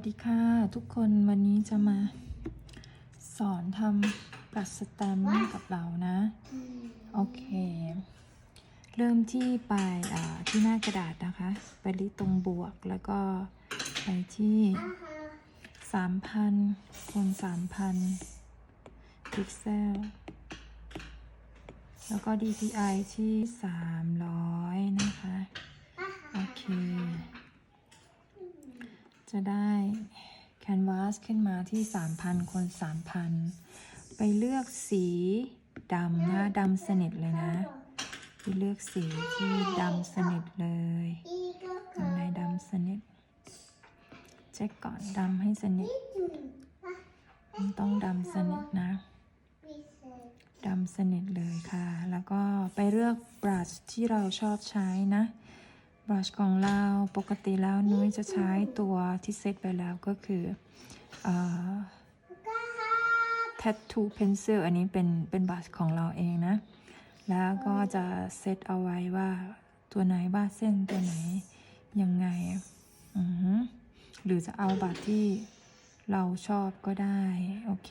วัสดีค่ะ ทุกคนวันนี้จะมาสอนทำปัดสแตมป์กับเรานะ โอเค เริ่มที่ปลายที่หน้ากระดาษนะคะ ไปที่ตรงบวกแล้วก็ไปที่3,000คูณ3,000พิกเซล แล้วก็ DPI ที่300นะคะ โอเค จะได้แคนวาสขึ้นมาที่ 3,000คน3,000 ไปเลือกสีดำนะดำสนิทเลยนะ ไปเลือกสีที่ดำสนิทเลยตรงไหนดำสนิทเช็คก่อนดำให้สนิทมันต้องดำสนิทนะดำสนิทเลยค่ะ แล้วก็ไปเลือกบรัชที่เราชอบใช้นะ บรัชของเราปกติแล้วนุ้ยจะใช้ตัวที่เซตไปแล้วก็คืออ tattoo pencil อันนี้เป็นเป็นบรัชของเราเองนะ แล้วก็จะเซตเอาไว้ว่าตัวไหนวาดเส้นตัวไหนยังไงหรือจะเอาบัตรที่เราชอบก็ได้ โอเค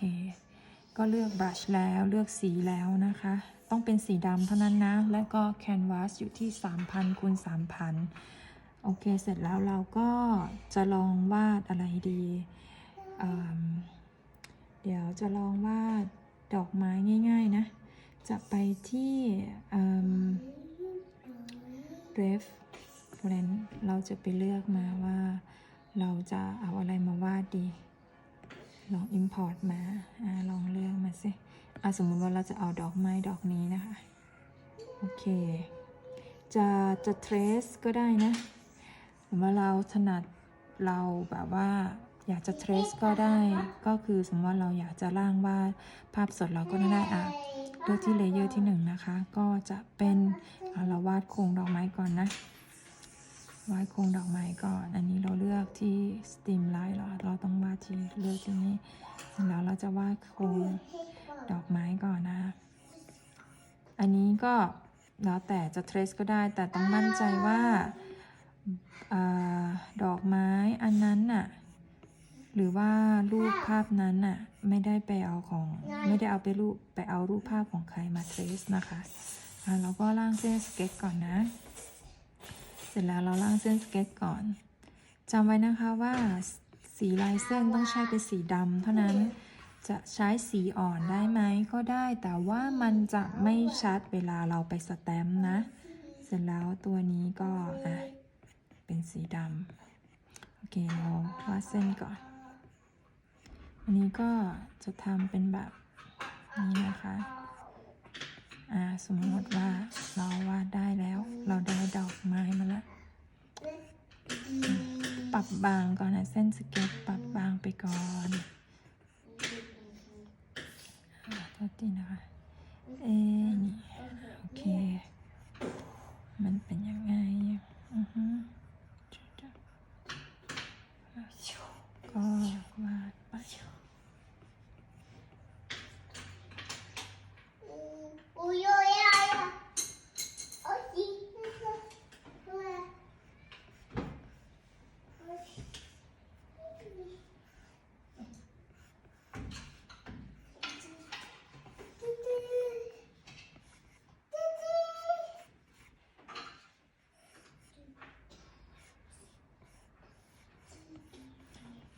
ก็เลือกบรัชแล้วเลือกสีแล้วนะคะ ต้องเป็นสีดำเท่านั้นนะ แล้วก็แคนวาสอยู่ที่ 3,000คูณ3,000 โอเค เสร็จแล้วเราก็จะลองวาดอะไรดี เดี๋ยวจะลองวาดดอกไม้ง่าย ๆ นะ จะไปที่ ref เราจะไปเลือกมาว่าเราจะเอาอะไรมาวาดดี ลอง import มาอลองเลือกมาสิ อะสมมุติว่าเราจะเอาดอกไม้ดอกนี้นะคะ โอเค จะจะ trace ก็ได้นะหรือว่าเราถนัดเราแบบว่าอยากจะ trace ก็ได้ ก็คือสมมติว่าเราอยากจะร่างวาดภาพสดเราก็ได้อะเลือกที่เลเยอร์ที่หนึ่งนะคะ ก็จะเป็นเราวาดโครงดอกไม้ก่อนนะวาดโครงดอกไม้ก่อน อันนี้เราเลือกที่ Steam Light เหรอเราต้องวาดที่เลือกที่นี้แล้วเราจะวาดโครง ดอกไม้ก่อนนะอันนี้ก็แล้วแต่จะ trace ก็ได้ แต่ต้องมั่นใจว่าอดอกไม้อันนั้นน่ะ หรือว่ารูปภาพนั้นน่ะ ไม่ได้ไปเอาของ ไม่ได้เอาไปรูปไปเอารูปภาพของใครมา trace นะคะอะเราก็ล่างเส้นสเก็ตก่อนนะ เสร็จแล้วเราล่างเส้นสเก็ตก่อนจำไว้นะคะว่าสีลายเส้นต้องใช้เป็นสีดำเท่านั้น จะใช้สีอ่อนได้ไหมก็ได้ แต่ว่ามันจะไม่ชัดเวลาเราไปสแตมป์นะ เสร็จแล้วตัวนี้ก็อะเป็นสีดำโอเคเราวาดเส้นก่อนอันนี้ก็จะทำเป็นแบบนี้นะคะอ่าสมมติว่าเราวาดได้แล้ว เราได้ดอกไม้มาล้วปรับบางก่อนนะเส้นสเก็ตปรับบางไปก่อน โทษทีนะคะ เอเค มันเป็นยังไงอือฮึก็วาดไป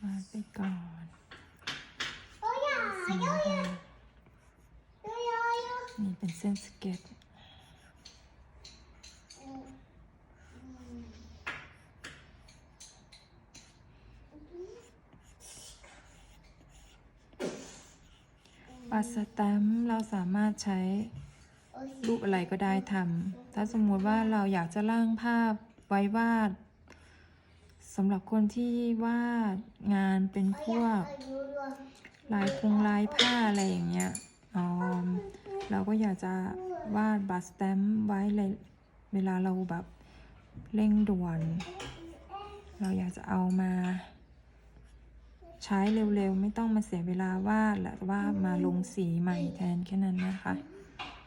วาดไปก่อนสีแดงนี่ เป็นเส้นสเก็ตปัดสแตมป์เราสามารถใช้รูปอะไรก็ได้ทำ ถ้าสมมติว่าเราอยากจะร่างภาพไว้วาดสำหรับคนที่วาดงานเป็นพวก ลายพงลายผ้าอะไรอย่างเงี้ยอ๋อ เราก็อยากจะวาดบัสแตมป์ไว้เลยเวลาเราแบบเร่งด่วน เราอยากจะเอามา ใช้เร็วๆ ไม่ต้องมาเสียเวลาวาดหรือว่ามาลงสีใหม่แทนแค่นั้นนะคะ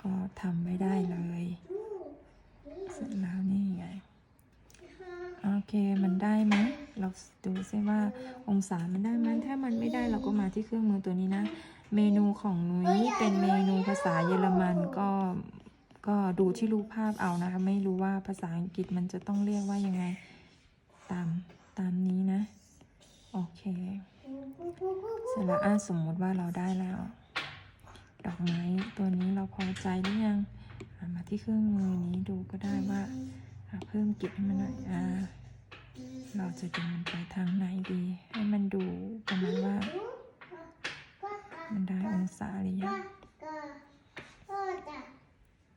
ก็ทำไม่ได้เลยเสร็จแล้วนี่ไงโอเคมันได้ไหมเราดูซิว่าองศามันได้ไหมถ้ามันไม่ได้เราก็มาที่เครื่องมือตัวนี้นะ เมนูของนุ้ยเป็นเมนูภาษาเยอรมันก็ก็ดูที่รูปภาพเอานะคะ ไม่รู้ว่าภาษาอังกฤษมันจะต้องเรียกว่ายังไง ตามตามนี้นะ โอเคเสร็จแล้วอะสมมติว่าเราได้แล้ว ดอกไม้ตัวนี้เราพอใจหรือยังอะมาที่เครื่องมือนี้ดูก็ได้ว่าอะเพิ่มกิจให้มันหน่อยอ่าเราจะดึงมันไปทางไหนดี ให้มันดูประมาณว่า มันได้องศาหรือยัง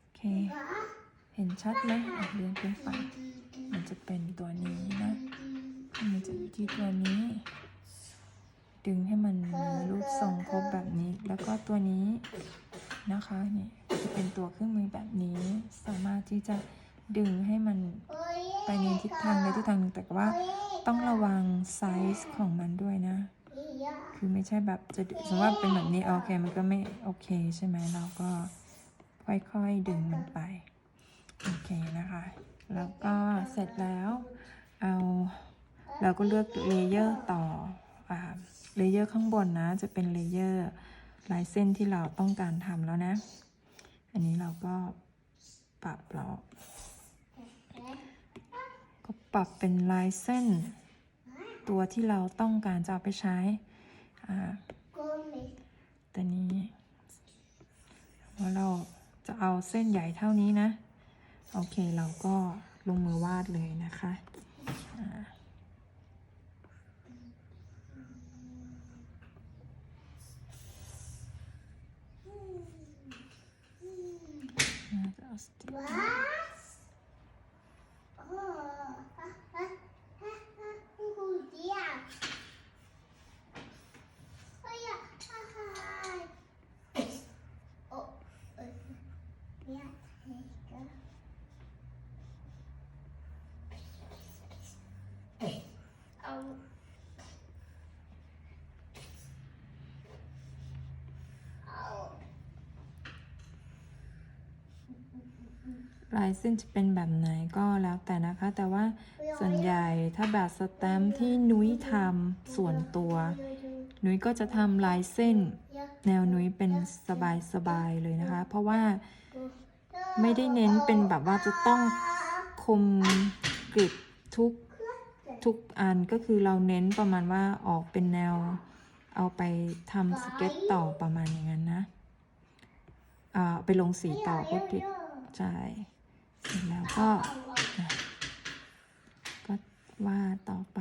โอเค เห็นชัดไหมอะเลื่อนขึ้นไปมันจะเป็นตัวนี้นะมันจะอยู่ที่ตัวนี้ ดึงให้มันมีรูปทรงครบแบบนี้ แล้วก็ตัวนี้นะคะนี่จะเป็นตัวเครื่องมือแบบนี้ สามารถที่จะดึงให้มันไปในทิศทางใดทิศทางหนึ่งแต่ว่าต้องระวังไซส์ของมันด้วยนะ คือไม่ใช่แบบจะสมมติว่าเป็นแบบนี้โอเคมันก็ไม่โอเคใช่ไหมเราก็ค่อยๆดึงมันไปโอเคนะคะ แล้วก็เสร็จแล้วเอาเราก็เลือกเลเยอร์ต่ออเลเยอร์ข้างบนนะ จะเป็นเลเยอร์ลายเส้นที่เราต้องการทำแล้วนะ อันนี้เราก็ปรับเราก็ปรับเป็นลายเส้น ตัวที่เราต้องการจะเอาไปใช้ อ่าตัวนี้ว่าเราจะเอาเส้นใหญ่เท่านี้นะ โอเคเราก็ลงมือวาดเลยนะคะจะเอาสติ๊กเกอร์ ลายเส้นจะเป็นแบบไหนก็แล้วแต่นะคะ แต่ว่าส่วนใหญ่ถ้าแบบสแตมป์ที่นุ้ยทำส่วนตัว นุ้ยก็จะทำลายเส้น แนวนุ้ยเป็นสบายๆเลยนะคะ เพราะว่าไม่ได้เน้นเป็นแบบว่าจะต้องคมกริบทุกทุกอันก็คือเราเน้นประมาณว่าออกเป็นแนวเอาไปทำสเก็ตต่อประมาณอย่างนั้นนะ อ่าไปลงสีต่อก็ผิดใช่ เสร็จแล้วก็ ก็วาดต่อไป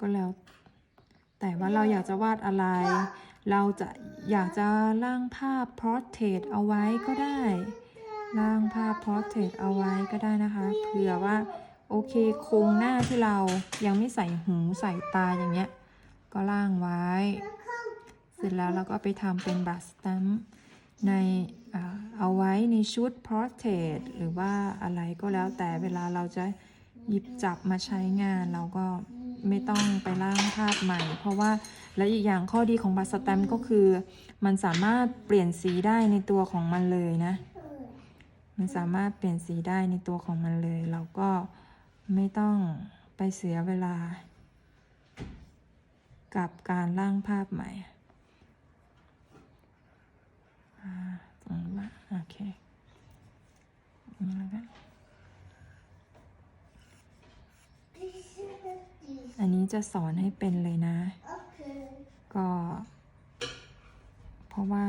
ก็แล้ว แต่ว่าเราอยากจะวาดอะไร เราจะอยากจะร่างภาพ portrait เอาไว้ก็ได้ร่างภาพ portrait เอาไว้ก็ได้นะคะเผื่อว่าโอเคโครงหน้าที่เรายังไม่ใส่หูใส่ตาอย่างเงี้ย ก็ร่างไว้ เสร็จแล้วเราก็ไปทำเป็นบัตรสแตมป์ ในเอาไว้ในชุด portrait หรือว่าอะไรก็แล้วแต่เวลาเราจะหยิบจับมาใช้งานเราก็ไม่ต้องไปร่างภาพใหม่ เพราะว่าและอีกอย่างข้อดีของบัตรสแตมก็คือ มันสามารถเปลี่ยนสีได้ในตัวของมันเลยนะ มันสามารถเปลี่ยนสีได้ในตัวของมันเลย เราก็ไม่ต้องไปเสียเวลา กับการร่างภาพใหม่ ตรงนี้โอเคนี่แล้วกันอันนี้จะสอนให้เป็นเลยนะ ก็ เพราะว่า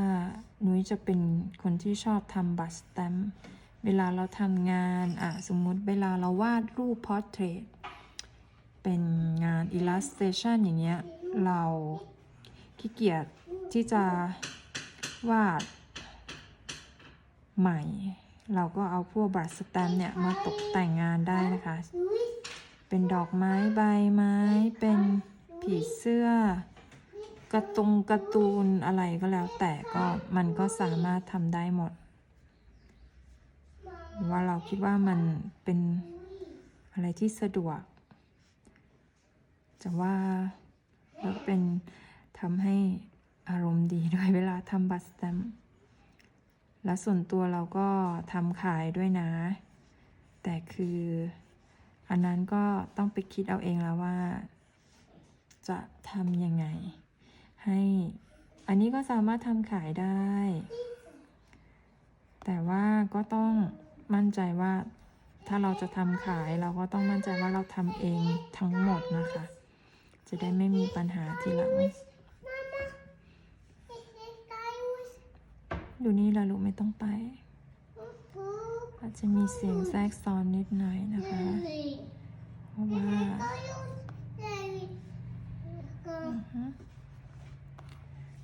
นุ้ยจะเป็นคนที่ชอบทำบัตรสแตม์เวลาเราทำงานอะสมมติเวลาเราวาดรูปพอร์เทรตเป็นงาน illustration อย่างเงี้ย เราขี้เกียจที่จะวาด ใหม่ เราก็เอาพวกบัตรสแตมป์เนี่ยมาตกแต่งงานได้นะคะ เป็นดอกไม้ใบไม้ เป็นผีเสื้อกระตุงกร์ตูนอะไรก็แล้วแต่ก็มันก็สามารถทำได้หมด ว่าเราคิดว่ามันเป็นอะไรที่สะดวก จะว่าแล้วเป็นทำให้อารมณ์ดีด้วยเวลาทำบัตรสแตมป์ และส่วนตัวเราก็ทำขายด้วยนะ แต่คืออันนั้นก็ต้องไปคิดเอาเองแล้วว่า จะทำยังไง ให้อันนี้ก็สามารถทำขายได้ แต่ว่าก็ต้องมั่นใจว่าถ้าเราจะทำขายเราก็ต้องมั่นใจว่าเราทำเองทั้งหมดนะคะ จะได้ไม่มีปัญหาทีหลัง ดูนี่ละลูกไม่ต้องไป อาจจะมีเสียงแทรกซ้อนนิดหน่อยนะคะ เพราะว่า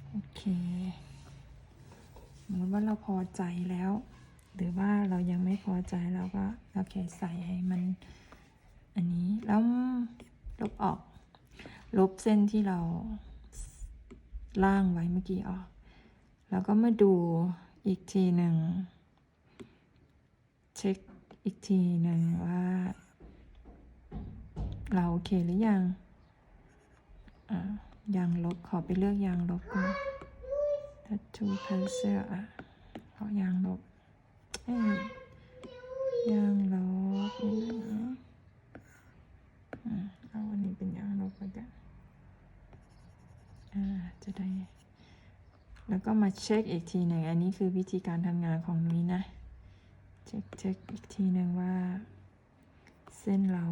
โอเคสมมติว่าเราพอใจแล้ว หรือว่าเรายังไม่พอใจเราก็โอเคใส่ให้มัน อันนี้แล้วลบออก ลบเส้นที่เราล่างไว้เมื่อกี้ออก แล้วก็มาดูอีกทีหนึ่ง เช็คอีกทีหนึ่งว่า เราโอเคหรือยังยางลบขอไปเลือกยางลบก่อน tattoo pencil อะขอยางลบยางลบนี่นะอ่าเอาอันนี้เป็นยางลบแล้วกันอ่าจะได้ แล้วก็มาเช็คอีกทีหนึ่ง อันนี้คือวิธีการทำงานของนุ้นะ เช็คเช็คอีกทีหนึ่งว่า เส้นเรา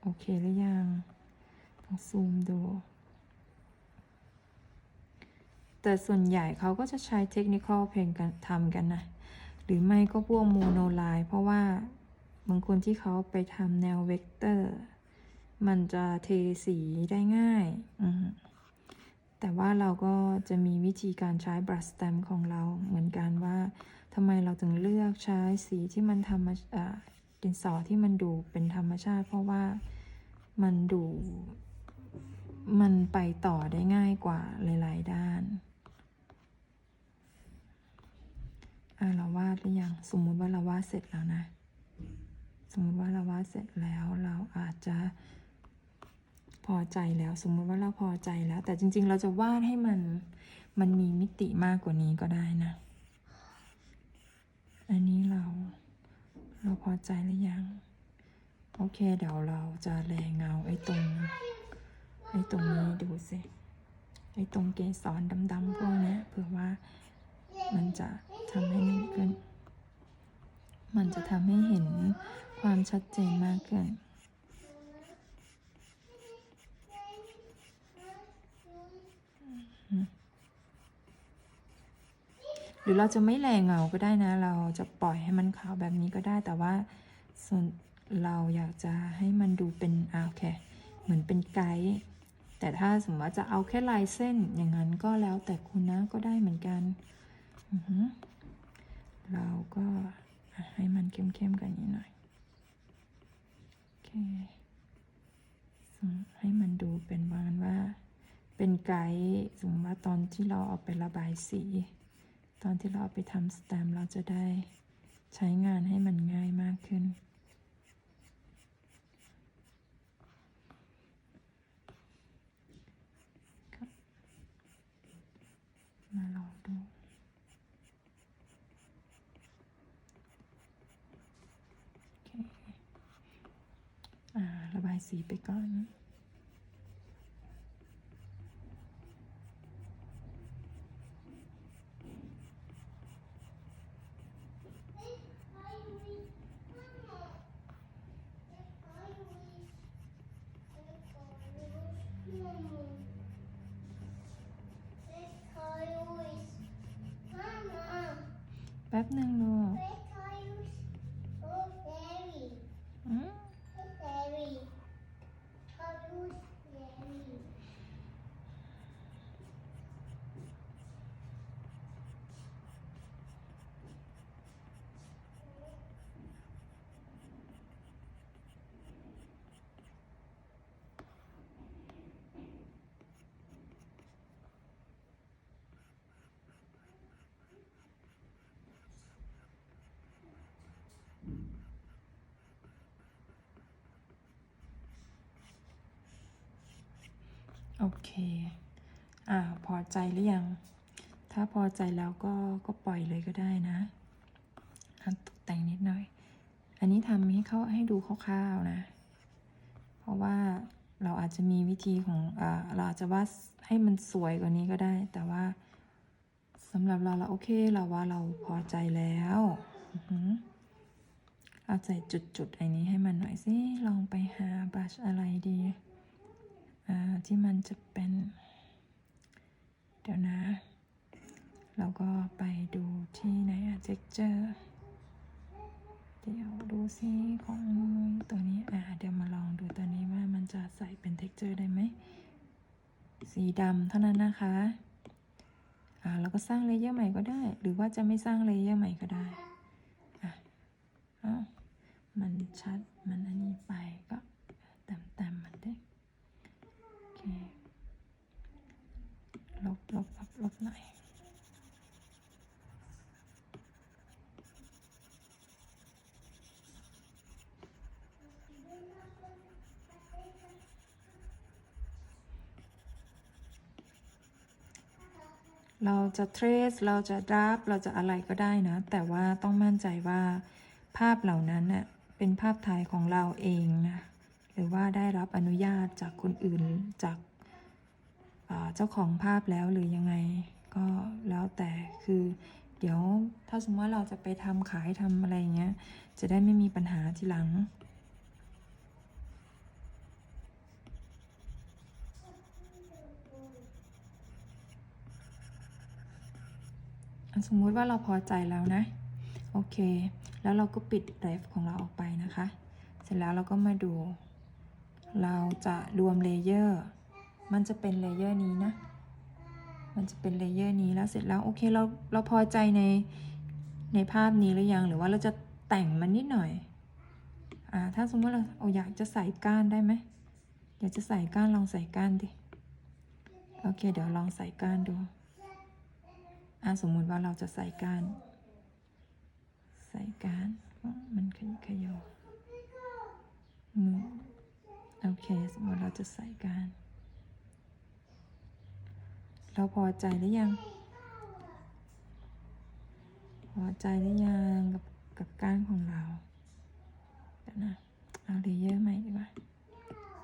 โอเคหรือยังต้องซูมดู แต่ส่วนใหญ่เขาก็จะใช้เทคนิคอลเพลงกันทำกันนะ หรือไม่ก็พวกโมโนไลน์เพราะว่าบางคนที่เขาไปทำแนวเวกเตอร์ มันจะเทสีได้ง่าย อืม แต่ว่าเราก็จะมีวิธีการใช้ brush stamp ของเราเหมือนกันว่าทำไมเราถึงเลือกใช้สีที่มันธรรมอ่าดินสอที่มันดูเป็นธรรมชาติ เพราะว่ามันดูมันไปต่อได้ง่ายกว่าหลายๆด้านอ่าเราวาดหรือยังสมมุติว่าเราวาดเสร็จแล้วนะ สมมุติว่าเราวาดเสร็จแล้วเราอาจจะ พอใจแล้วสมมุติว่าเราพอใจแล้ว แต่จริง ๆ เราจะวาดให้มันมันมีมิติมากกว่านี้ก็ได้นะ อันนี้เรา เราพอใจหรือยัง โอเค เดี๋ยวเราจะแรงเงาไอ้ตรงไอ้ตรงนี้ดูสิไอ้ตรงเกสรดำๆพวกนี้เผื่อว่ามันจะทำให้นิ่งขึ้นมันจะทำให้เห็นความชัดเจนมากขึ้น หรือเราจะไม่แรงเงาก็ได้นะ เราจะปล่อยให้มันขาวแบบนี้ก็ได้ แต่ว่าส่วนเราอยากจะให้มันดูเป็นอาโอเคเหมือนเป็นไกด์แต่ถ้าสมมติว่าจะเอาแค่ลายเส้นอย่างนั้นก็แล้วแต่คุณนะก็ได้เหมือนกัน เราก็ให้มันเข้มๆกันนี้หน่อย โอเค ให้มันดูเป็นประมาณว่า เป็นไกด์สมมติว่าตอนที่เราเอาไประบายสี ตอนที่เราเอาไปทำสแตมป์เราจะได้ใช้งานให้มันง่ายมากขึ้น มาลองดูโอเคอ่าระบายสีไปก่อน แป๊บหนึ่งลูกอืม โอเค อ่า พอใจหรือยัง ถ้าพอใจแล้วก็ ก็ปล่อยเลยก็ได้นะตกแต่งนิดหน่อย อันนี้ทำให้เขาให้ดูคร่าวๆนะ เพราะว่าเราอาจจะมีวิธีของอาเราอาจจะวาดให้มันสวยกว่านี้ก็ได้ แต่ว่าสำหรับเราเราโอเค เราว่าเราพอใจแล้วเอาใส่จุดๆไอ้นี้ให้มันหน่อยสิ ลองไปหาบรัชอะไรดี ที่มันจะเป็น เดี๋ยวนะ เราก็ไปดูที่ไหนอะ texture เดี๋ยวดูซิของตัวนี้อ่าเดี๋ยวมาลองดูตัวนี้ว่ามันจะใส่เป็น texture ได้ไหม สีดำเท่านั้นนะคะอ่าเราก็สร้างเลเยอร์ใหม่ก็ได้ หรือว่าจะไม่สร้างเลเยอร์ใหม่ก็ได้อะอ้ามันชัดมันอันนี้ไปก็แต้มๆมันได้โอเค ลบลบลบลบหน่อยเราจะ trace เราจะ draft เราจะอะไรก็ได้นะ แต่ว่าต้องมั่นใจว่าภาพเหล่านั้นเน่ะเป็นภาพถ่ายของเราเองนะ หรือว่าได้รับอนุญาตจากคนอื่นจาก เจ้าของภาพแล้วหรือยังไงก็แล้วแต่คือ เดี๋ยวถ้าสมมติว่าเราจะไปทำขายทำอะไรเงี้ย จะได้ไม่มีปัญหาทีหลัง สมมุติว่าเราพอใจแล้วนะ โอเค แล้วเราก็ปิดไดฟ์ของเราออกไปนะคะ เสร็จแล้วเราก็มาดู เราจะรวมเลเยอร์ มันจะเป็นเลเยอร์นี้นะ มันจะเป็นเลเยอร์นี้แล้วเสร็จแล้วโอเคเราเราพอใจในในภาพนี้หรือยัง หรือว่าเราจะแต่งมันนิดหน่อย อ่า ถ้าสมมติเราเอาอยากจะใส่ก้านได้ไหมอยากจะใส่ก้านลองใส่ก้านดิ โอเค เดี๋ยวลองใส่ก้านดู อ่าสมมุติว่าเราจะใส่ก้าน ใส่ก้าน มันขยขยอมือโอเค สมมติเราจะใส่ก้าน เราพอใจหรือยัง พอใจหรือยังกับกับก้านของเราเดี๋ยวนะเอาเลเยอร์ใหม่ดีกว่า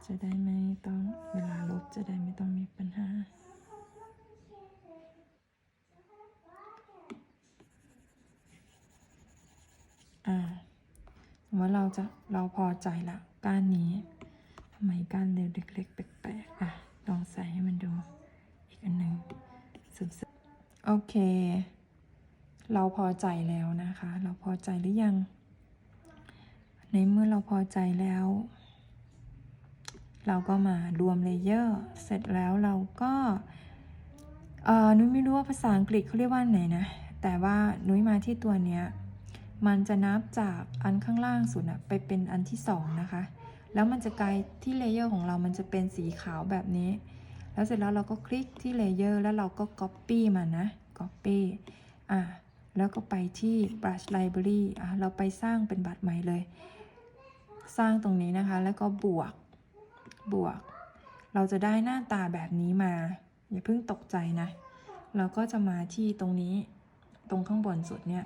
จะได้ไม่ต้องเวลาลบจะได้ไม่ต้องมีปัญหาอ่าว่าเราจะเราพอใจละก้านนี้ทำไมก้านเล็กๆแปลกๆอะลองใส่ให้มันดู อันหนึ่งสึบๆโอเค เราพอใจแล้วนะคะ เราพอใจหรือยัง ในเมื่อเราพอใจแล้ว เราก็มารวมเลเยอร์เสร็จแล้วเราก็เออนุ้ยไม่รู้ว่าภาษาอังกฤษเขาเรียกว่าไหนนะ แต่ว่านุ้ยมาที่ตัวเนี้ย มันจะนับจากอันข้างล่างสุดอะไปเป็นอันที่สองนะคะ แล้วมันจะกลายที่เลเยอร์ของเรามันจะเป็นสีขาวแบบนี้ แล้วเสร็จแล้วเราก็คลิกที่เลเยอร์แล้วเราก็ Copy มันนะ Copy อะแล้วก็ไปที่ Brush Library อะเราไปสร้างเป็นบัตรใหม่เลย สร้างตรงนี้นะคะ แล้วก็บวกบวก เราจะได้หน้าตาแบบนี้มา อย่าเพิ่งตกใจนะ เราก็จะมาที่ตรงนี้ตรงข้างบนสุดเนี่ย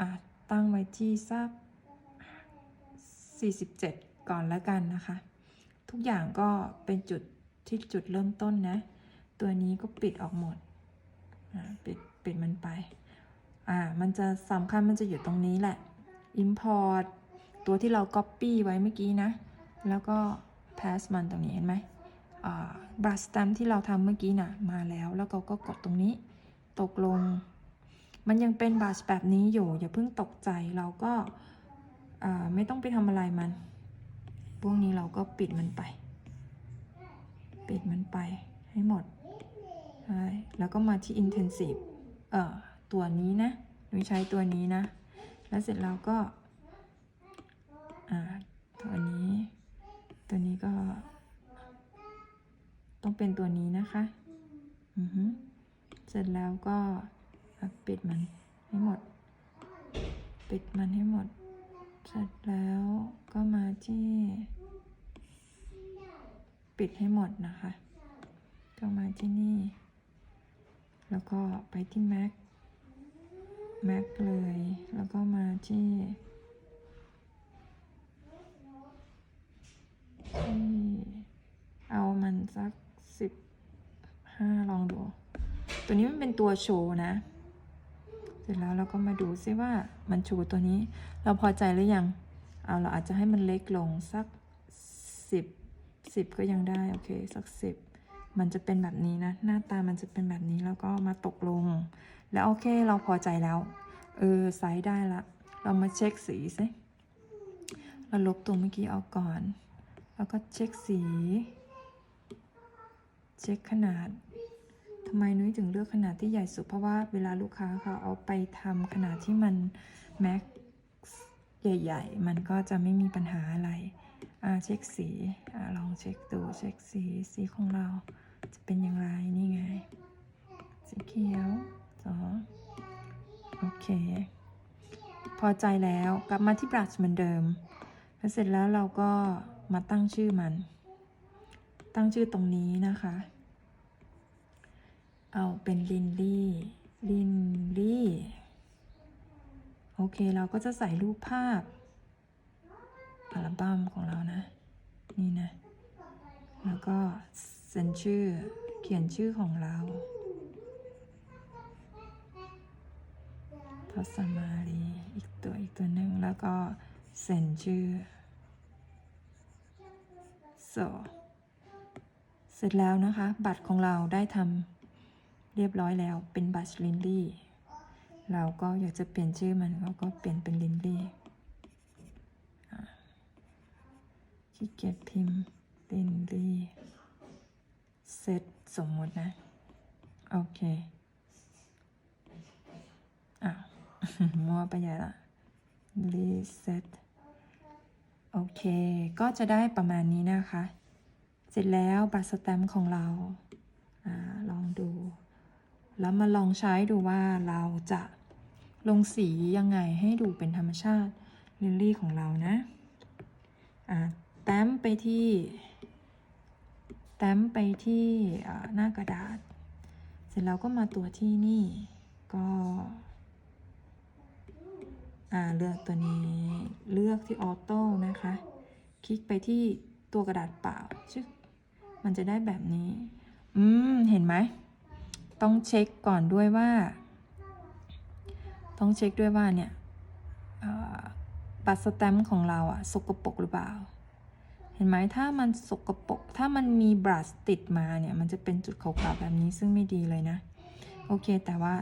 อะตั้งไว้ที่สัก47 ก่อนแล้วกันนะคะ ทุกอย่างก็เป็นจุด ที่จุดเริ่มต้นนะ ตัวนี้ก็ปิดออกหมดปิดปิดมันไป อ่า มันจะสำคัญมันจะอยู่ตรงนี้แหละ import ตัวที่เรา copy ไว้เมื่อกี้นะ แล้วก็ pass มันตรงนี้เห็นไหมอ่า brush stamp ที่เราทำเมื่อกี้น่ะ มาแล้วแล้วเราก็กดตรงนี้ ตกลง มันยังเป็นบัชแบบนี้อยู่ อย่าเพิ่งตกใจเราก็อ่าไม่ต้องไปทำอะไรมัน พวกนี้เราก็ปิดมันไป ปิดมันไปให้หมดใช่แล้วก็มาที่ intensive เอ่อ ตัวนี้นะ หนูใช้ตัวนี้นะ แล้วเสร็จแล้วก็ อ่า ตัวนี้ ตัวนี้ก็ ต้องเป็นตัวนี้นะคะ อือฮึเสร็จแล้วก็ปิดมันให้หมด ปิดมันให้หมด เสร็จแล้วก็มาที่ ปิดให้หมดนะคะก็มาที่นี่ แล้วก็ไปที่ Mac Mac เลย แล้วก็มาที่ที่เอามันสักสิบห้าลองดู ตัวนี้มันเป็นตัวโชว์นะ เสร็จแล้วเราก็มาดูซิว่ามันโชว์ตัวนี้ เราพอใจหรือยัง เอาเราอาจจะให้มันเล็กลงสักสิบ สิบก็ยังได้ โอเค สักสิบมันจะเป็นแบบนี้นะ หน้าตามันจะเป็นแบบนี้แล้วก็มาตกลง แล้วโอเคเราพอใจแล้ว เออไซส์ได้ละ เรามาเช็คสีสิเราลบตัวเมื่อกี้ออกก่อน แล้วก็เช็คสี เช็คขนาดทำไมนุ้ยถึงเลือกขนาดที่ใหญ่สุด เพราะว่าเวลาลูกค้าเขาเอาไปทำขนาดที่มันแม็กใหญ่ ๆ มันก็จะไม่มีปัญหาอะไร อ่าเช็คสีอ่าลองเช็คดูเช็คสีสีของเราจะเป็นอย่างไรนี่ไง สีเขียวสอโอเค พอใจแล้วกลับมาที่บรัชเหมือนเดิมแล้วเสร็จแล้วเราก็มาตั้งชื่อมัน ตั้งชื่อตรงนี้นะคะ เอาเป็นลินลี่ลินลี่โอเค เราก็จะใส่รูปภาพ อัลบั้มของเรานะ นี่นะ แล้วก็เซ็นชื่อเขียนชื่อของเราทัศมารีอีกตัวอีกตัวหนึ่งแล้วก็เซ็นชื่อ so เสร็จแล้วนะคะ บัตรของเราได้ทำเรียบร้อยแล้วเป็นบัตรลินลี่ เราก็อยากจะเปลี่ยนชื่อมันเราก็เปลี่ยนเป็นลินลี่อะ ขี้เกียจพิมพ์ลินลี่เซตสมมตินะ โอเคอะมัวไปใหญ่ละรีเซ็ตโอเค ก็จะได้ประมาณนี้นะคะ เสร็จแล้วบัตรสแตมป์ของเราอาลองดู แล้วมาลองใช้ดูว่าเราจะลงสียังไงให้ดูเป็นธรรมชาติลิลลี่ของเรานะอ่า แต้มไปที่ แต้มไปที่หน้ากระดาษ เสร็จแล้วก็มาตัวที่นี่ ก็อ่าเลือกตัวนี้เลือกที่ออโต้นะคะ คลิกไปที่ตัวกระดาษเปล่าชึกมันจะได้แบบนี้ อืม เห็นไหม ต้องเช็คก่อนด้วยว่า ต้องเช็คด้วยว่าเนี่ยบัตรสแตมป์ของเราอะสกปรกหรือเปล่า เห็นไหมถ้ามันสกปรกถ้ามันมีบรัชติดมาเนี่ยมันจะเป็นจุดขาวๆแบบนี้ซึ่งไม่ดีเลยนะ โอเค แต่ว่า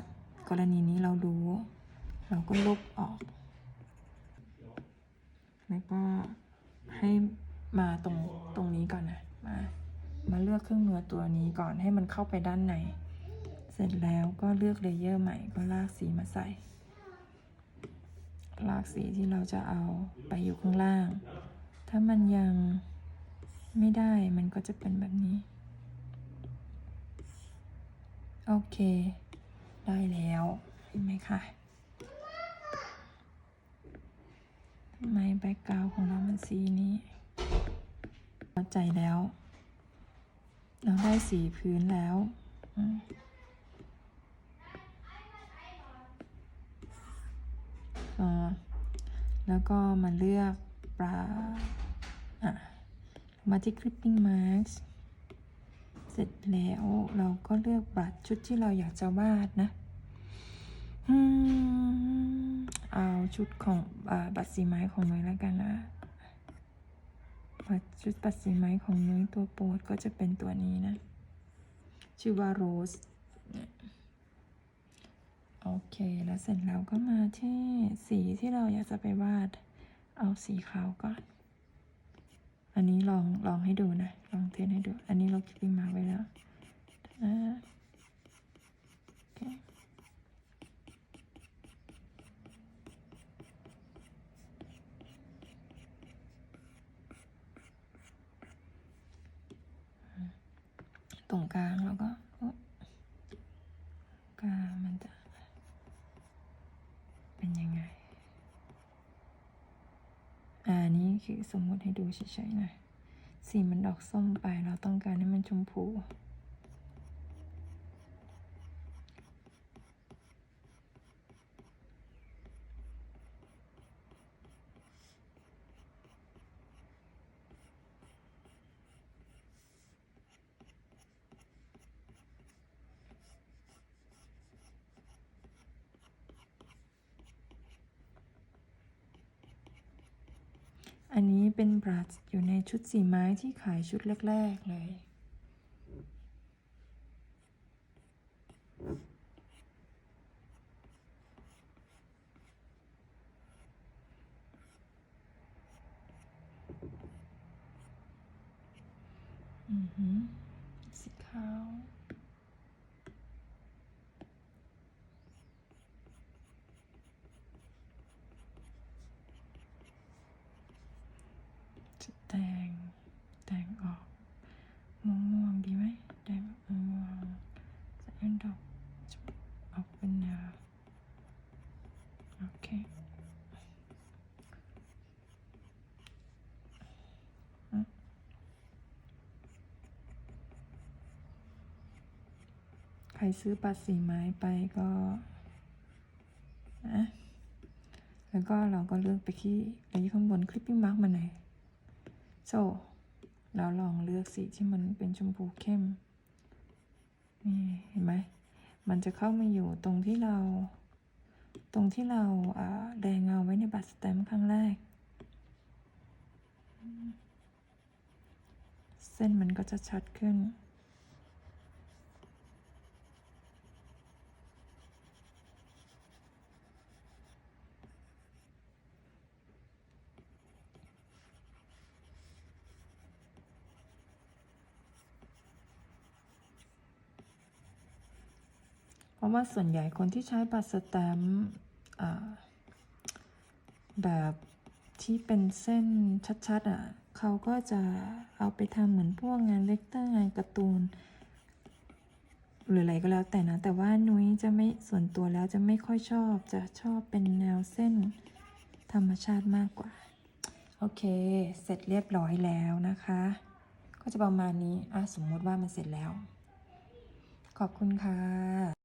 กรณีนี้เรารู้ เราก็ลบออก แล้วก็ให้มาตรงตรงนี้ก่อนนะมามาเลือกเครื่องมือตัวนี้ก่อนให้มันเข้าไปด้านใน เสร็จแล้วก็เลือกเลเยอร์ใหม่ก็ลากสีมาใส่ ลากสีที่เราจะเอาไปอยู่ข้างล่าง ถ้ามันยังไม่ได้มันก็จะเป็นแบบนี้ โอเค ได้แล้วเห็นไหมคะทำไมแบ็กกราวของเรามันสีนี้พอใจแล้ว เราได้สีพื้นแล้วอืมอ่าแล้วก็มาเลือกปลา มาที่ clipping mask เสร็จแล้วเราก็เลือกบัตรชุดที่เราอยากจะวาดนะเอาชุดของอบัตรสีไม้ของนุ้ยแล้วกันนะบัตรชุดบัตรสีไม้ของนุ้ยตัวโปรดก็จะเป็นตัวนี้นะ ชื่อว่าโรสโอเค แล้วเสร็จแล้วก็มาที่สีที่เราอยากจะไปวาด เอาสีขาวก่อน อันนี้ลองลองให้ดูนะ ลองเทสให้ดู อันนี้เราคลิปมาไว้แล้วอเคตรงกลางแล้วก็กลางมันจะ เป็นยังไง อ่านี้คือสมมุติให้ดูเฉยๆนะ สีมันดอกส้มไป เราต้องการให้มันชมพู อันนี้เป็นบรัชอยู่ในชุดสีไม้ที่ขายชุดแรก ๆ เลย อือหือสีขาว จะแต่งแต่งออกม่วงม่วงๆดีไหมแดงม่วงๆใส่ดอกจะออกเป็นแนวโอเคอืมใคร ซื้อปัดสีไม้ไปก็นะแล้วก็เราก็เลือกไปที่ไอ้ข้างบนคลิปปิ้งมาร์กมาหน่อยโซ่เราลองเลือกสีที่มันเป็นชมพูเข้ม นี่เห็นไหม มันจะเข้ามาอยู่ตรงที่เรา ตรงที่เราอ่าแดงเงาไว้ในบัตรสแตมป์ครั้งแรก เส้นมันก็จะชัดขึ้น ราะว่าส่วนใหญ่คนที่ใช้บัตรสแตมป์แบบที่เป็นเส้นชัดๆอะเขาก็จะเอาไปทำเหมือนพวกงานเลกเตอร์งานการ์ตูน หรืออะไรก็แล้วแต่นะ แต่ว่านุ้ยจะไม่ส่วนตัวแล้วจะไม่ค่อยชอบ จะชอบเป็นแนวเส้นธรรมชาติมากกว่า โอเค เสร็จเรียบร้อยแล้วนะคะ ก็จะประมาณนี้อะสมมติว่ามันเสร็จแล้ว ขอบคุณค่ะ